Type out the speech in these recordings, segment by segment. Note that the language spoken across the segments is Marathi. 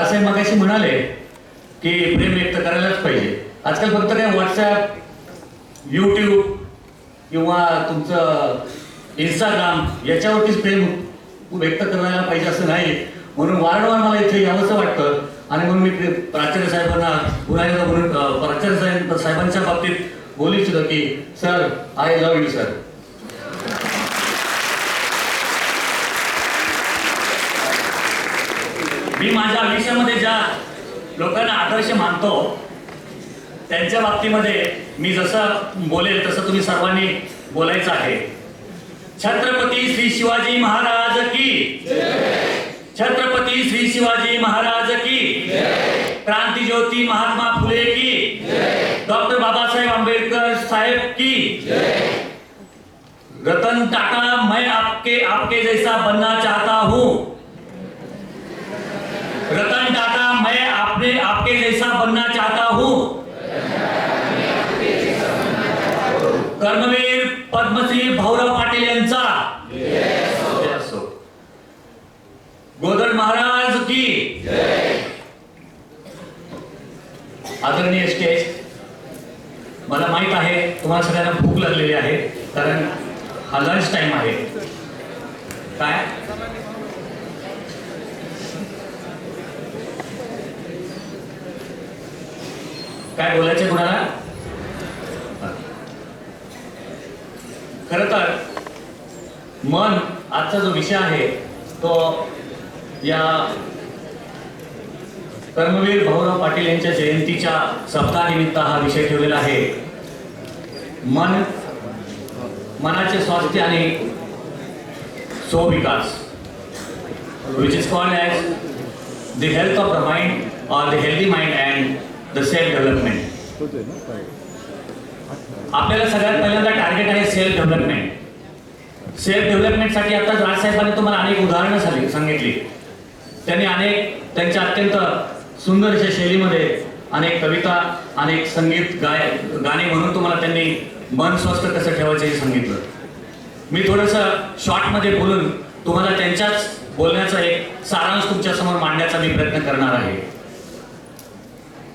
असे मगाशी म्हणाले की प्रेम व्यक्त करायलाच पाहिजे. आजकाल फक्त काय व्हॉट्सॲप यूट्यूब किंवा तुमचं इंस्टाग्राम याच्यावरतीच प्रेम व्यक्त करायला पाहिजे असं नाही. म्हणून वारंवार मला इथे यावंसं वाटतं. आणि म्हणून मी प्राचार्य साहेबांना पुन्हा एकदा म्हणून प्राचार्य साहेब साहेबांच्या बाबतीत बोलू इच्छितो की sir I love you sir मी माझ्या आयुष्यामध्ये ज्या लोकांना आदर्श मानतो त्यांच्या बाबतीमध्ये मी जसं बोलेल तसं तुम्ही सर्वांनी बोलायचं आहे. छत्रपती श्री शिवाजी महाराज की छत्रपती श्री शिवाजी महाराज की क्रांती ज्योती महात्मा फुले की डॉक्टर बाबासाहेब आंबेडकर साहेब की रतन टाटा मैं आपके आपके जैसा बनना चाहता हूँ। रतन टाटा मैं आपने आपके जैसा बनना चाहता हूँ। कर्मवीर पद्मश्री भाऊराव पाटील यांचा। असो. महाराज की। आदरणीय स्टेज मला माहीत आहे तुम्हाला सगळ्यांना भूक लागलेली आहे कारण हा लंच टाइम आहे. काय? काय बोलायचे कुणाला? खर तर मन आजचा जो विषय आहे तो या कर्मवीर भाऊराव पाटील यांच्या जयंतीच्या सप्ताहानिमित्त हा विषय ठेवलेला आहे. मन मनाचे स्वास्थ्य आणि स्वविकास. Which is called as the health of the mind or the healthy mind and the self development आपल्याला सगळ्यात पहिल्यांदा टार्गेट आहे सेल्फ डेव्हलपमेंट सेल्फ डेव्हलपमेंटसाठी आता राजसाहेबांनी तुम्हाला अनेक उदाहरणं झाली सांगितली. त्यांनी अनेक त्यांच्या अत्यंत सुंदर अशा शैलीमध्ये अनेक कविता अनेक संगीत गाय गाणे म्हणून तुम्हाला त्यांनी मन स्वस्थ कसं ठेवायचं हे सांगितलं. मी थोडंसं शॉर्टमध्ये बोलून तुम्हाला त्यांच्याच बोलण्याचा एक सारांश तुमच्यासमोर मांडण्याचा मी प्रयत्न करणार आहे.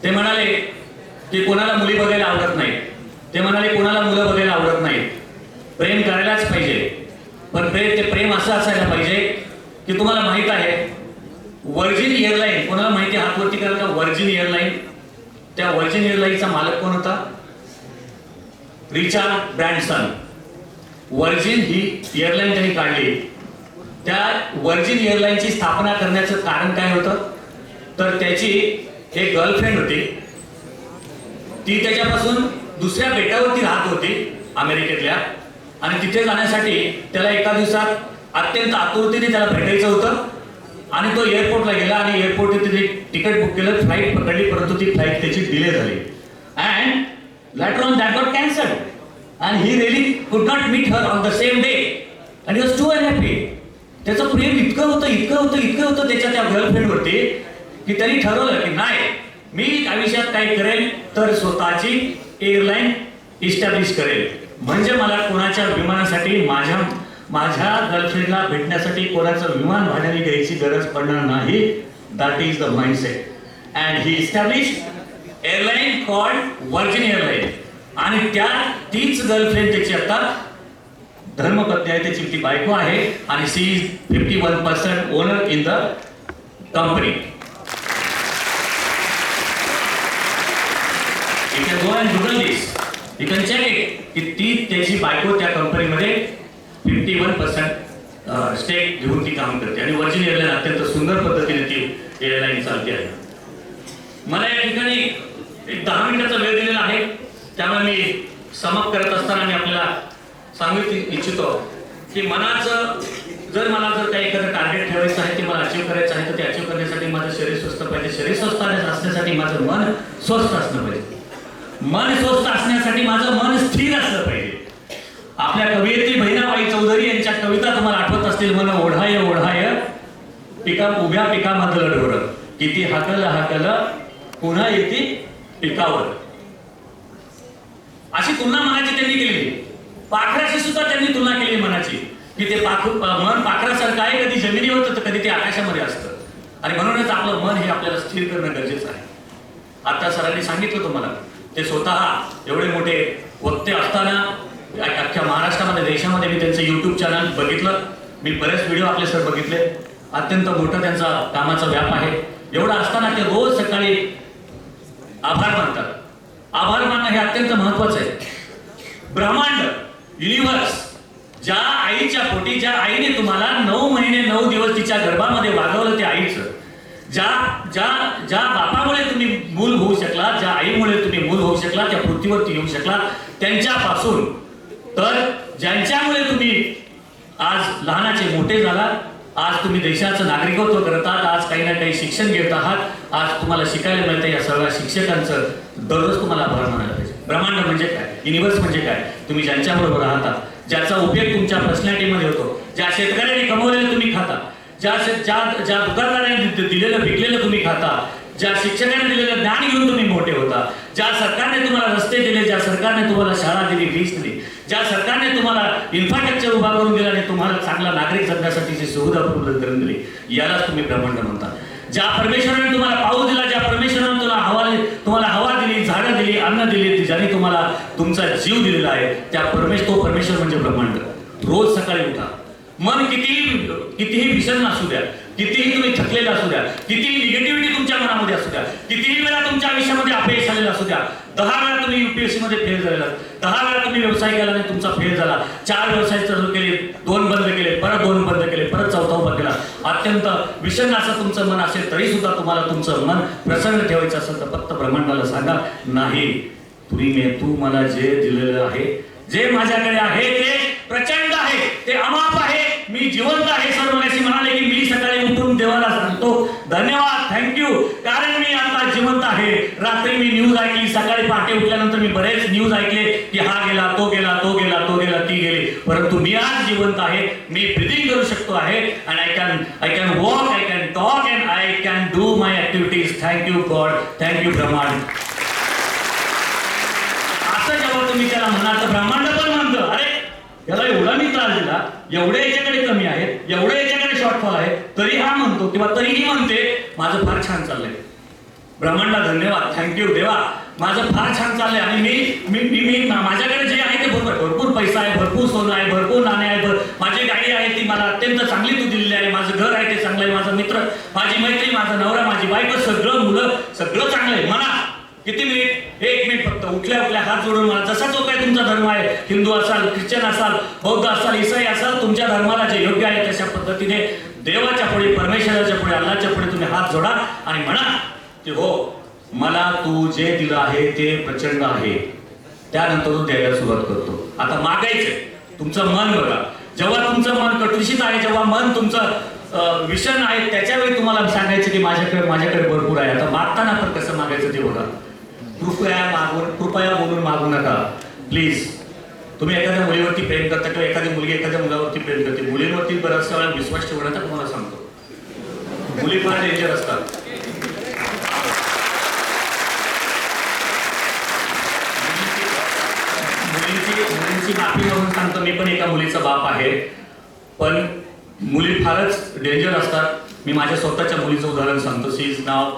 ते म्हणाले की कोणाला मुली बघायला आवडत नाही. ते म्हणाले कोणाला मुलं बघायला आवडत नाही. प्रेम करायलाच पाहिजे. पण प्रेम ते प्रेम असं असायला पाहिजे की तुम्हाला माहीत आहे वर्जिन एअरलाईन कोणाला माहिती हातवरती कराल का वर्जिन एअरलाईन त्या वर्जिन एअरलाईनचा मालक कोण होता? रिचार्ड ब्रँडसन वर्जिन ही एअरलाईन त्यांनी काढली. त्या वर्जिन एअरलाईनची स्थापना करण्याचं कारण काय होतं? तर त्याची एक गर्लफ्रेंड होती. ती त्याच्यापासून दुसऱ्या बेटावरती राहत होती अमेरिकेतल्या. आणि तिथे जाण्यासाठी त्याला एका दिवसात अत्यंत आतुरतेने त्याला भेटायचं होतं. आणि तो एअरपोर्टला गेला आणि एअरपोर्ट तिथे तिकीट बुक केलं फ्लाईट पकडली परंतु ती फ्लाईट त्याची डिले झाली. And later on that got cancel and he really could not meet her on the same day and was too happy त्याचं प्रेम इतकं होतं इतकं होतं इतकं होतं त्याच्या त्या गर्लफ्रेंडवरती की त्यांनी ठरवलं की नाही मी आयुष्यात काय करेल तर स्वतःची एअरलाईन इस्टॅब्लिश करेल. म्हणजे मला कोणाच्या विमानासाठी माझ्या माझ्या गर्लफ्रेंडला भेटण्यासाठी कोणाचं विमान भाड्याने घ्यायची गरज पडणार नाही. That is the mindset and he establish airline called Virgin airline आणि त्या तीच गर्लफ्रेंड त्याची आता धर्मपत्नी आहे त्याची ती बायको आहे. आणि she is fifty one percent owner in the company You can go and Google this. You can check it. की ती त्याची बायको त्या कंपनीमध्ये फिफ्टी वन पर्सेंट स्टेक घेऊन ती काम करते. आणि वर्जिन एअरलाईन अत्यंत सुंदर पद्धतीने ती एअरलाईन चालते आहे. मला या ठिकाणी एक दहा मिनिटाचा वेळ दिलेला आहे. त्यामुळे मी समाप्त करत असताना मी आपल्याला सांगू इच्छितो की मनाचं जर मला जर काही एखादं टार्गेट ठेवायचं आहे ते मला अचीव करायचं आहे तर ते अचीव करण्यासाठी माझं शरीर स्वस्थ पाहिजे. शरीर स्वस्थ असण्यासाठी माझं मन स्वस्थ असणं पाहिजे. मन स्वस्थ असण्यासाठी माझं मन स्थिर असलं पाहिजे. आपल्या कवयित्री बहिणाबाई चौधरी यांच्या कविता तुम्हाला आठवत असतील मन ओढाय ओढाय. पिका उभ्या पिकामधलं ढोर. किती हाकल हाकल पुन्हा येते पिकावर अशी तुलना मनाची त्यांनी केली. पाखराशी सुद्धा त्यांनी तुलना केली मनाची. की ते पाखरू मन पाखरासारखं आहे कधी जमिनीवर तर कधी ते आकाशामध्ये असतं. आणि म्हणूनच आपलं मन हे आपल्याला स्थिर करणं गरजेचं आहे. आता सरांनी सांगितलं तुम्हाला. ते स्वतः एवढे मोठे वक्ते असताना अख्ख्या महाराष्ट्रामध्ये देशामध्ये मी त्यांचं यूट्यूब चॅनल बघितलं. मी बरेच व्हिडिओ आपले सर बघितले. अत्यंत मोठा त्यांचा कामाचा व्याप आहे. एवढं असताना ते रोज सकाळी आभार मानतात. आभार मानणं हे अत्यंत महत्वाचं आहे. ब्रह्मांड युनिव्हर्स ज्या आईच्या पोटी ज्या आईने तुम्हाला नऊ महिने नऊ दिवस तिच्या गर्भामध्ये वागवलं ते आईचं ज्या ज्या ज्या बापामुळे तुम्ही मूल होऊ शकला ज्या आईमुळे तुम्ही मूल होऊ शकला त्या पृथ्वीवरती येऊ शकला त्यांच्यापासून तर ज्यांच्यामुळे तुम्ही आज लहानाचे मोठे झाला आज तुम्ही देशाचं नागरिकत्व करत आहात आज काही ना काही शिक्षण घेत आहात आज तुम्हाला शिकायला मिळतं या सगळ्या शिक्षकांचं दररोज तुम्हाला आभार मानायला पाहिजे. ब्रह्मांड म्हणजे काय? युनिव्हर्स म्हणजे काय? तुम्ही ज्यांच्याबरोबर राहतात ज्याचा उपयोग तुमच्या पर्सनॅलिटीमध्ये होतो ज्या शेतकऱ्या ज्या ज्या ज्या दुकानदारांनी दिलेलं विकलेलं तुम्ही खाता ज्या शिक्षकाने दिलेलं ज्ञान घेऊन तुम्ही मोठे होता ज्या सरकारने तुम्हाला रस्ते दिले ज्या सरकारने तुम्हाला शाळा दिली वीज दिली ज्या सरकारने तुम्हाला इन्फ्रास्ट्रक्चर उभा करून दिला आणि तुम्हाला चांगला नागरिक जगण्यासाठीची सुविधा उपलब्ध करून दिली यालाच तुम्ही ब्रह्मांड म्हणता. ज्या परमेश्वराने तुम्हाला पाऊस दिला ज्या परमेश्वराने तुला हवा तुम्हाला हवा दिली झाडं दिली अन्न दिली ज्याने तुम्हाला तुमचा जीव दिलेला आहे त्या परमेश्वर तो परमेश्वर म्हणजे ब्रह्मांड. रोज सकाळी उठा. मन कितीही कितीही विषण असू द्या कितीही तुम्ही थकलेला असू द्या कितीही निगेटिव्हिटी तुमच्या मनामध्ये असू द्या कितीही वेळा तुमच्या आयुष्यामध्ये अपयश आलेलं असू द्या दहा वेळा तुम्ही युपीएससी मध्ये फेल झालेला दहा वेळा तुम्ही व्यवसाय केला नाही तुमचा फेल झाला चार व्यवसाय चालू केले दोन बंद केले परत दोन बंद केले परत चौथा उभा केला. अत्यंत विषण असं तुमचं मन असेल तरी सुद्धा तुम्हाला तुमचं मन प्रसन्न ठेवायचं असेल तर फक्त ब्रह्मांडाला सांगा नाही तुम्ही तू मला जे दिलेलं आहे जे माझ्याकडे आहे ते प्रचंड आहे ते अमाप आहे. मी जिवंत आहे सर मगाशी म्हणाले की मी सकाळी उठून देवाला सांगतो. धन्यवाद थँक्यू कारण मी आता जिवंत आहे. रात्री मी न्यूज ऐकली सकाळी पहाटे उठल्यानंतर मी बरेच न्यूज ऐकले की हा गेला तो गेला तो गेला तो गेला ती गेली. परंतु मी आज जिवंत आहे मी ब्रिदिंग करू शकतो आहे आणि I can I can walk I can talk and I can do my activities thank you God thank you ब्रह्मांड असं जेव्हा तुम्ही त्याला म्हणाल तर ब्रह्मांड पण याला एवढा मी त्रास दिला एवढे याच्याकडे कमी आहेत एवढे याच्याकडे शॉर्टफॉल आहे तरी हा म्हणतो किंवा तरीही म्हणते माझं फार छान चाललंय. ब्रह्मांडला धन्यवाद. थँक्यू देवा. माझं फार छान चाललंय आणि मी मी मी मी माझ्याकडे जे आहे ते बरोबर भरपूर पैसा आहे भरपूर सोनं आहे भरपूर नाणे आहे भर माझी गाडी आहे ती मला अत्यंत चांगली तू दिलेली आहे. माझं घर आहे ते चांगलं आहे माझा मित्र माझी मैत्री माझा नवरा माझी बायको सगळं मुलं सगळं चांगलं आहे. म्हणा किती मिनिट? एक मिनिट फक्त. उठल्या उठल्या हात जोडून मला जसा जो काही तुमचा धर्म आहे हिंदू असाल ख्रिश्चन असाल बौद्ध असाल इसाई असाल तुमच्या धर्माला जे योग्य आहे तशा पद्धतीने देवाच्या पुढे परमेश्वराच्या पुढे अल्लाच्या पुढे तुम्ही हात जोडा आणि म्हणा की हो मला तू जे दिलं आहे ते प्रचंड आहे. त्यानंतर तो द्यायला सुरुवात करतो. आता मागायचंय. तुमचं मन बघा. जेव्हा तुमचं मन कटुषित आहे जेव्हा मन तुमचं विषण आहे त्याच्यावेळी तुम्हाला सांगायचं की माझ्याकडे माझ्याकडे भरपूर आहे. आता मागताना पण कसं मागायचं ते बघा. कृपया मागून कृपया बोलून मागू नका. प्लीज तुम्ही एखाद्या मुलीवरती प्रेम करता किंवा एखादी मुलगी एखाद्या मुलावरती प्रेम करते. मुलींवरती बऱ्याचशा वेळा विश्वास ठेवण्याचा तुम्हाला सांगतो. मुली फार डेंजर असतात. मुलींची मुलींची माफी म्हणून सांगतो मी पण एका मुलीचा बाप आहे. पण मुली फारच डेंजर असतात. मी माझ्या स्वतःच्या मुलीचं उदाहरण सांगतो. She is now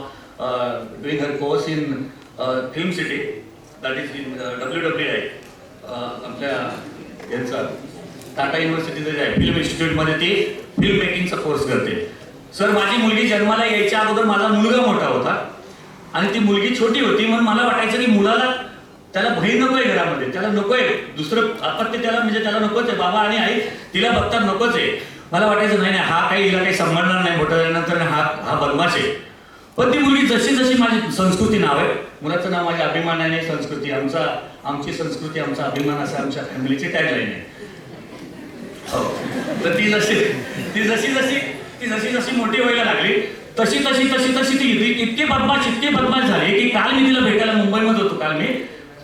doing her course in film city that is in W W I आपल्या यांचा टाटा युनिव्हर्सिटीचं जे आहे. फिल्म इन्स्टिट्यूटमध्ये ती फिल्म मेकिंगचा कोर्स करते. सर माझी मुलगी जन्माला यायच्या अगोदर माझा मुलगा मोठा होता आणि ती मुलगी छोटी होती म्हणून मला वाटायचं की मुलाला त्याला बहीण नकोय घरामध्ये. त्याला नकोय दुसरं अपत्य त्याला म्हणजे त्याला नकोच आहे. बाबा आणि आई तिला बघतात नकोच आहे. मला वाटायचं नाही नाही हा काही हिला काही संबंधणार नाही मोठं झाल्यानंतर हा हा बदमाश आहे. पण ती मुलगी जशी जशी माझी संस्कृती नाव आहे मुलाचं नाव माझ्या अभिमानाने संस्कृती आमचा आमची संस्कृती आमचा अभिमान असं आमच्या फॅमिलीची टॅगलाईन आहे. हो. तर ती जशी ती जशी जशी ती जशी जशी मोठी व्हायला लागली तशी तशी तशी तशी ती इतकी बदमाश इतकी बदमाश झाली की काल मी तिला भेटायला मुंबईमध्ये होतो काल मी.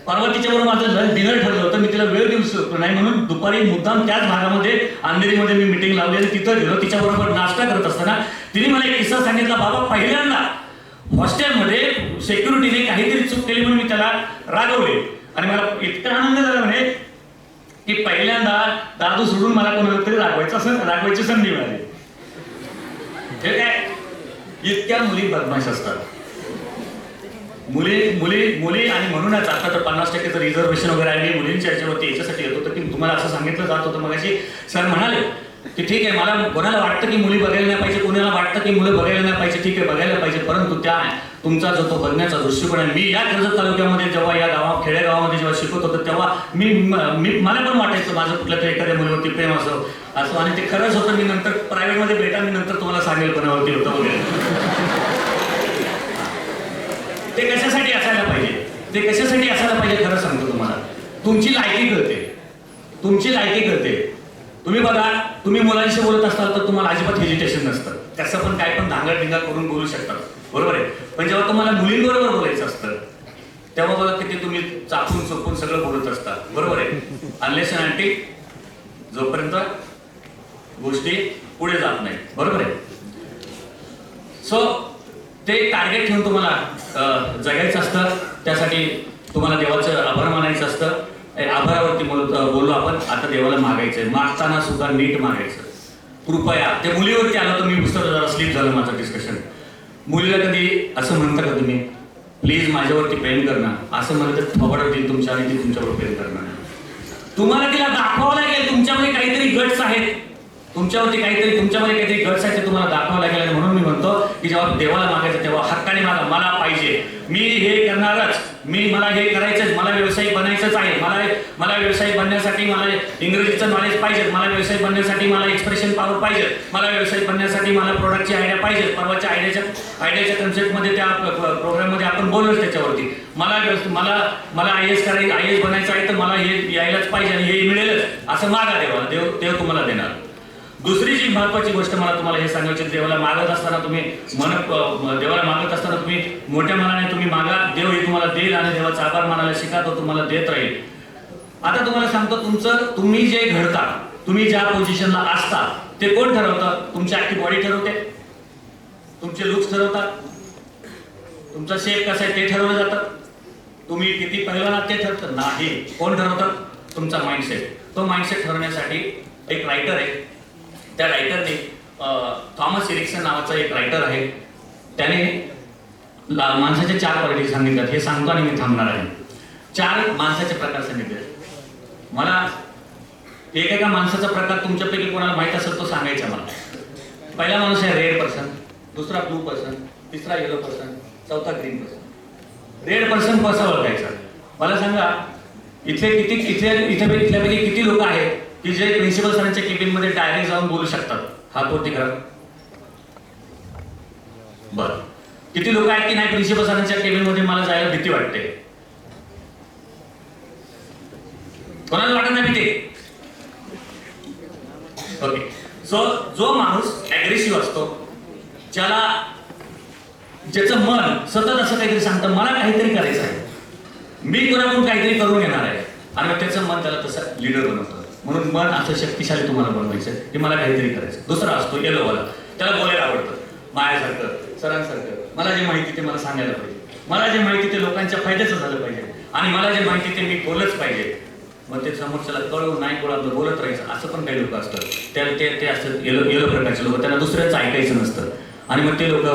परवा तिच्याबरोबर माझं डिनर ठरलं होतं मी तिला वेळ देऊ शकतो नाही म्हणून दुपारी मुद्दाम त्याच भागामध्ये अंधेरीमध्ये मी मिटिंग लावली आणि तिथं गेलो. तिच्याबरोबर नाश्ता करत असताना तिने मला एक किस्सा सांगितला बाबा पहिल्यांदा हॉस्टेलमध्ये सेक्युरिटीने काहीतरी चूक केली म्हणून मी त्याला रागवले. आणि मला इतका आनंद झाला म्हणे की पहिल्यांदा दादू सोडून मला कोणाला तरी रागवायचं रागवायची संधी मिळाली. हे काय? इतक्या मुली बदमाश असतात. मुली मुली मुली आणि म्हणूनच आता तर पन्नास टक्केचं रिझर्वेशन वगैरे आहे. मी मुलींच्या याच्यावरती याच्यासाठी येत होतं की तुम्हाला असं सांगितलं जात होतं. मग सर म्हणाले की ठीक आहे मला कोणाला वाटतं की मुली बघायला नाही पाहिजे कोणाला वाटतं की मुलं बघायला नाही पाहिजे ठीक आहे बघायला पाहिजे परंतु त्या तुमचा जो तो बघण्याचा दृष्टिकोन आहे. मी या कर्जत तालुक्यामध्ये जेव्हा या गावा खेडेगावामध्ये जेव्हा शिकत होतो तेव्हा मी मी मला पण वाटायचं माझं कुठल्या तरी एखाद्या मुलीवरती प्रेम असं असं आणि ते खरंच होतं मी नंतर प्रायव्हेटमध्ये भेटा मी नंतर तुम्हाला सांगेल कोणावरती होतं वगैरे. ते कशासाठी असायला पाहिजे? ते कशासाठी असायला पाहिजे खरं सांगतो तुम्हाला. तुमची लायकी कळते. तुमची लायकी कळते. तुम्ही बघा तुम्ही मुलांशी बोलत असाल तर तुम्हाला अजिबात हेजिटेशन नसतं. त्याचं पण काय पण धांगड ढिंगा करून बोलू शकतात बरोबर आहे? पण जेव्हा तुम्हाला मुलींबरोबर बोलायचं असतं तेव्हा बघा किती तुम्ही चापून चोपून सगळं बोलत असता. बरोबर आहे? अनलेस अँटी जोपर्यंत गोष्टी पुढे जात नाही बरोबर आहे? सो ते टार्गेट ठेवून तुम्हाला जगायचं असतं. त्यासाठी तुम्हाला देवाचं आभार मानायचं असतं. आभारावरती बोलत बोललो आपण आता देवाला मागायचंय. मागताना सुद्धा नीट मागायचं. कृपया ते मुलीवरती आलं तर मी पुस्तक जरा स्लीप झालं माझं डिस्कशन मुलीला कधी असं म्हणता का तुम्ही? प्लीज माझ्यावरती प्रेम करणार. असं म्हणलं तर खबर देईल तुमच्या आणि ती तुमच्यावर प्रेम करणार. तुम्हाला तिला दाखवावं लागेल. तुमच्यामध्ये काहीतरी गट्स आहेत. तुमच्यावरती काहीतरी तुमच्यामध्ये काहीतरी गट्स आहेत ते तुम्हाला दाखवावं लागेल आणि म्हणून मी म्हणतो की जेव्हा देवाला मागायचं तेव्हा हक्काने मागा. मला पाहिजे. मी हे करणारच. मी मला हे करायचंच. मला व्यवसायिक बनायचंच आहे. मला मला व्यवसायिक बनण्यासाठी मला इंग्रजीचं नॉलेज पाहिजे. मला व्यवसाय बनण्यासाठी मला एक्सप्रेशन पावर पाहिजे. मला व्यवसाय बनण्यासाठी मला प्रोडक्टची आयडिया पाहिजे. परवाच्या आयडियाच्या आयडियाच्या कन्सेप्टमध्ये त्या प्रोग्राममध्ये आपण बोललोच त्याच्यावरती. मला मला मला आय एस करायचं आय एस बनायचं आहे तर मला हे यायलाच पाहिजे आणि हे मिळेलच. असं मागा देवाला देव देव तुम्हाला देणार. दुसरी जी महत्वाची गोष्ट मला तुम्हाला हे सांगायची देवाला मागत असताना तुम्ही मन देवाला मागत असताना तुम्ही मोठ्या मनाने तुम्ही मागा देव हे तुम्हाला देईल आणि देवाचा आभार मानायला शिका तो तुम्हाला देत राहील. आता तुम्हाला सांगतो तुमचं तुम्ही जे घडता तुम्ही ज्या पोझिशनला असता ते कोण ठरवतं? तुमची अख्खी बॉडी ठरवते. तुमचे लुक्स ठरवतात. तुमचा शेप कसा आहे ते ठरवलं जातं. तुम्ही किती पहिलवान ते ठरतं नाही कोण ठरवतं? तुमचा माइंडसेट तो माइंडसेट ठरवण्यासाठी एक रायटर आहे. त्या रायटरने थॉमस एरिक्सन नावाचा एक रायटर आहे. त्याने माणसाच्या चार क्वालिटी सांगितल्यात. हे सांगतो आणि मी थांबणार आहे. चार माणसाचे प्रकार सांगितले मला एकेका माणसाचा प्रकार तुमच्यापैकी कोणाला माहीत असेल तो सांगायचा मला. पहिला माणूस आहे रेड पर्सन दुसरा ब्लू पर्सन तिसरा येलो पर्सन चौथा ग्रीन पर्सन रेड पर्सन कसं ओळखायचा? मला सांगा इथे किती इथे इथे इथल्यापैकी किती लोक आहेत? की जे प्रिन्सिपल सरांच्या केबिनमध्ये डायरेक्ट जाऊन बोलू शकतात. हा कोणती करा बर. किती लोक आहेत की नाही प्रिन्सिपल सरांच्या केबिनमध्ये मला जायला भीती वाटते? कोणाला वाटत नाही भीती? ओके. सो जो माणूस अग्रेसिव्ह असतो ज्याला ज्याचं मन सतत असं काहीतरी सांगतं मला काहीतरी करायचं आहे. मी कोणाकडून काहीतरी करून येणार आहे. आणि त्याचं मन त्याला तसं लिडर बनवतो. म्हणून मन असं शक्तिशाली तुम्हाला बनवायचं की मला काहीतरी करायचं दुसरा असतो येलोवाला त्याला बोलायला आवडतं. मायासारखं सरांसारखं. मला जे माहिती ते मला सांगायला पाहिजे. मला जे माहिती ते लोकांच्या फायद्याचं झालं पाहिजे. आणि मला जे माहिती ते मी बोलच पाहिजे. मग ते समोरच्याला कळवून नाही कळू बोलत राहायचं असं पण काही लोक असतात. त्या ते ते असतात येलो येलो प्रकारचे लोक त्यांना दुसऱ्याचं ऐकायचं नसतं. आणि मग ते लोक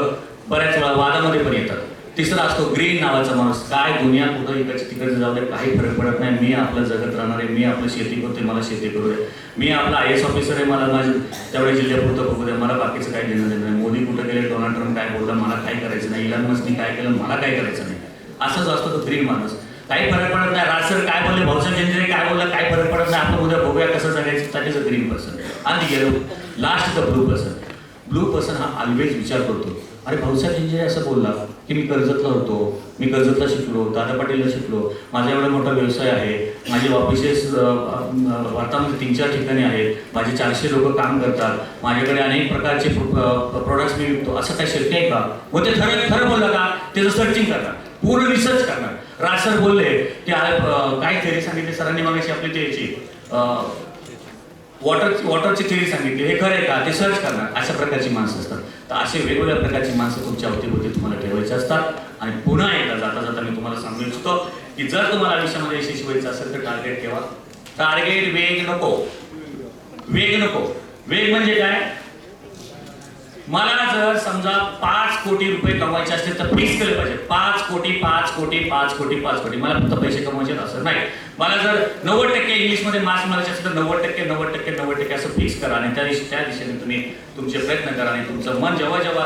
बऱ्याच वेळा वादामध्ये पण येतात. तिसरा असतो ग्रीन नावाचा माणूस. काय दुनिया कुठं इकडचे तिकडचे जाऊ दे काही फरक पडत नाही. मी आपलं जगत राहणार आहे मी आपलं शेती करते मला शेती करू दे मी आपला आय एस ऑफिसर आहे मला माझे तेवढ्या जिल्ह्यापुरतं बघू दे मला बाकीचं काही देणं देणं नाही. मोदी कुठं गेले डोनाल्ड ट्रम्प काय बोलला मला काय करायचं नाही. इलन मस्कनी काय केलं मला काय करायचं नाही. असंच असतो तो ग्रीन माणूस. काही फरक पडत नाही. राज सर काय बोलले भाऊसाहेब जयंती काय बोलला काय फरक पडत नाही. आपण उद्या बघूया कसं जगायचं. दॅट ग्रीन पर्सन आणि गेलो. Last the blue person blue person हा ऑलवेज विचार करतो. अरे भाऊसाहेब जेंजरे असं बोलला. की मी कर्जतला होतो मी कर्जतला शिकलो दादा पाटीलला शिकलो माझा एवढा मोठा व्यवसाय आहे माझे ऑफिसेस भारतामध्ये तीन चार ठिकाणी आहेत माझे चारशे लोक काम करतात माझ्याकडे अनेक प्रकारचे प्रोडक्ट्स मी विकतो असं काही शक्य आहे का? मग ते खरं खरं बोललं का? त्याचं सर्चिंग करणार पूर्ण रिसर्च करणार राज सर बोलले की काय थेरी सांगितले सरांनी मागाशी आपली त्याची वॉटर वॉटरची थिअरी सांगितली हे खरं आहे का? ते सर्च करणार अशा प्रकारची माणसं असतात. तर असे वेगवेगळ्या प्रकारची माणसं तुमच्या अवतीभोवती तुम्हाला ठेवायची असतात. आणि पुन्हा एकदा जाता जाता मी तुम्हाला सांगू इच्छितो की जर तुम्हाला आयुष्यामध्ये यशस्वी व्हायचं असेल तर टार्गेट ठेवा. टार्गेट वेग नको. वेग नको. वेग म्हणजे काय? मला जर समजा पाच कोटी रुपये कमवायचे असतील तर फिक्स केले पाहिजे. पाच कोटी पाच कोटी पाच कोटी पाच कोटी. मला फक्त पैसे कमवायचे असं नाही. मला जर नव्वद टक्के इंग्लिशमध्ये मार्क्स मिळायचे असेल तर नव्वद टक्के नव्वद टक्के नव्वद टक्के असं फिक्स करा. आणि त्या दिवशी त्या दिशेने तुम्ही तुमचे प्रयत्न करा आणि तुमचं मन जेव्हा जेव्हा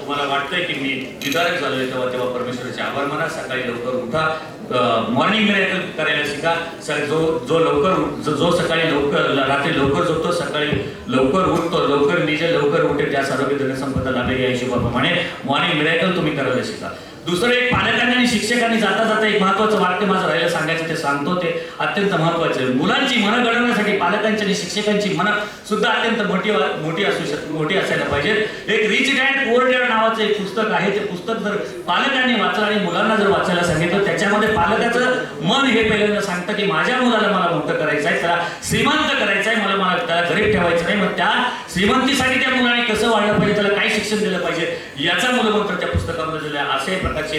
तुम्हाला वाटतंय की मी विदारक झालोय तेव्हा तेव्हा परमेश्वराचे आभार माना. सकाळी लवकर उठा. मॉर्निंग मिरेकल करायला शिका सर जो जो लवकर जो जो सकाळी लवकर रात्री लवकर झोपतो सकाळी लवकर उठतो लवकर निजे लवकर उठे त्या सर्व संपदा लाभेल या हिशोबाप्रमाणे मॉर्निंग मिरेकल तुम्ही करायला शिका. दुसरं एक पालकांनी आणि शिक्षकांनी जाता जाता एक महत्वाचं वाक्य माझं राहिलं सांगायचं ते सांगतो ते अत्यंत महत्वाचं आहे. मुलांची मनं घडवण्यासाठी पालकांची आणि शिक्षकांची मनं सुद्धा अत्यंत मोठी मोठी असू शक मोठी असायला पाहिजे एक रिच डॅड पुअर डॅड नावाचं एक पुस्तक आहे. ते पुस्तक जर पालकांनी वाचलं आणि मुलांना जर वाचायला सांगितलं त्याच्यामध्ये पालकाचं मन हे पहिल्यांदा सांगतं की माझ्या मुलाला मला मोठं करायचं आहे त्याला श्रीमंत करायचं आहे मला मला त्याला गरीब ठेवायचं नाही. मग त्या श्रीमंतीसाठी त्या मुलाने कसं वाढलं पाहिजे त्याला काय शिक्षण दिलं पाहिजे याचा मूलमंत्र त्या पुस्तकामध्ये दिला असे प्रकारचे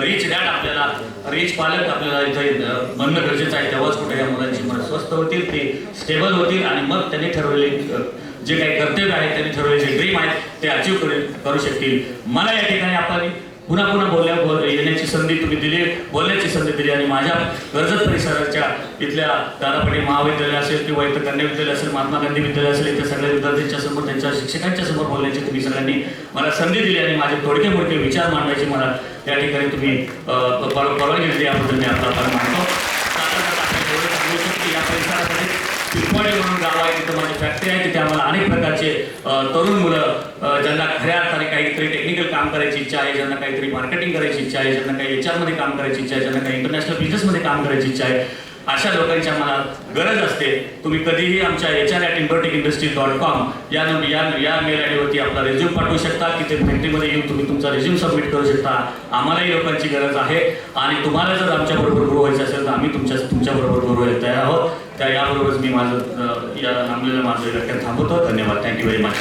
रिच डॅड आपल्याला रिच पालक आपल्याला इथे म्हणणं बनणं गरजेचं आहे. तेव्हाच कुठे या मुलांची मन स्वस्थ होतील ते स्टेबल होतील आणि मग त्यांनी ठरवलेले जे काही कर्तव्य आहे त्यांनी ठरवलेले जे ड्रीम आहेत ते अचीव करू शकतील. मला या ठिकाणी आपण पुन्हा पुन्हा बोलल्या बोल येण्याची संधी तुम्ही दिली बोलण्याची संधी दिली आणि माझ्या गरजत परिसराच्या इथल्या दादापटी महाविद्यालय असेल किंवा इथं कन्या विद्यालय असेल महात्मा गांधी विद्यालय असेल इथं सगळ्या विद्यार्थ्यांच्या समोर त्यांच्या शिक्षकांच्या समोर बोलण्याची तुम्ही सगळ्यांनी मला संधी दिली आणि माझे थोडके मोठे विचार मांडण्याची मला या ठिकाणी तुम्ही परवानगी दिली. याबद्दल मी आपला आभार मानतो साधारणतः आपण एवढं सांगू शकतो की या परिसरामध्ये पिंपळे म्हणून गाव आहे तिथं माझी फॅक्टरी आहे तिथे आम्हाला अनेक प्रकारचे तरुण मुलं ज्यांना खऱ्या अर्थाने काहीतरी टेक्निकल काम करायची इच्छा आहे ज्यांना काहीतरी मार्केटिंग करायची इच्छा आहे ज्यांना काही एच मध्ये काम करायची इच्छा आहे ज्यांना काही इंटरनॅशनल बिझनेसमध्ये काम करायची इच्छा आहे. अशा लोकांच्या मनात गरज असते. तुम्ही कधीही आमच्या H R at Invertic industry dot com या या या मेल आय डीवरती आपला रिझ्यूम पाठवू शकता. तिथे फॅक्टरीमध्ये येऊन तुम्ही तुमचा रिझ्यूम सबमिट करू शकता. आम्हालाही लोकांची गरज आहे. आणि तुम्हाला जर आमच्याबरोबर ग्रो व्हायचं असेल तर आम्ही तुमच्या तुमच्याबरोबर ग्रो व्हायला तयार आहोत. त्या याबरोबरच मी माझं या लांबलेलं माझं व्याख्यान थांबवतो. धन्यवाद. Thank you very much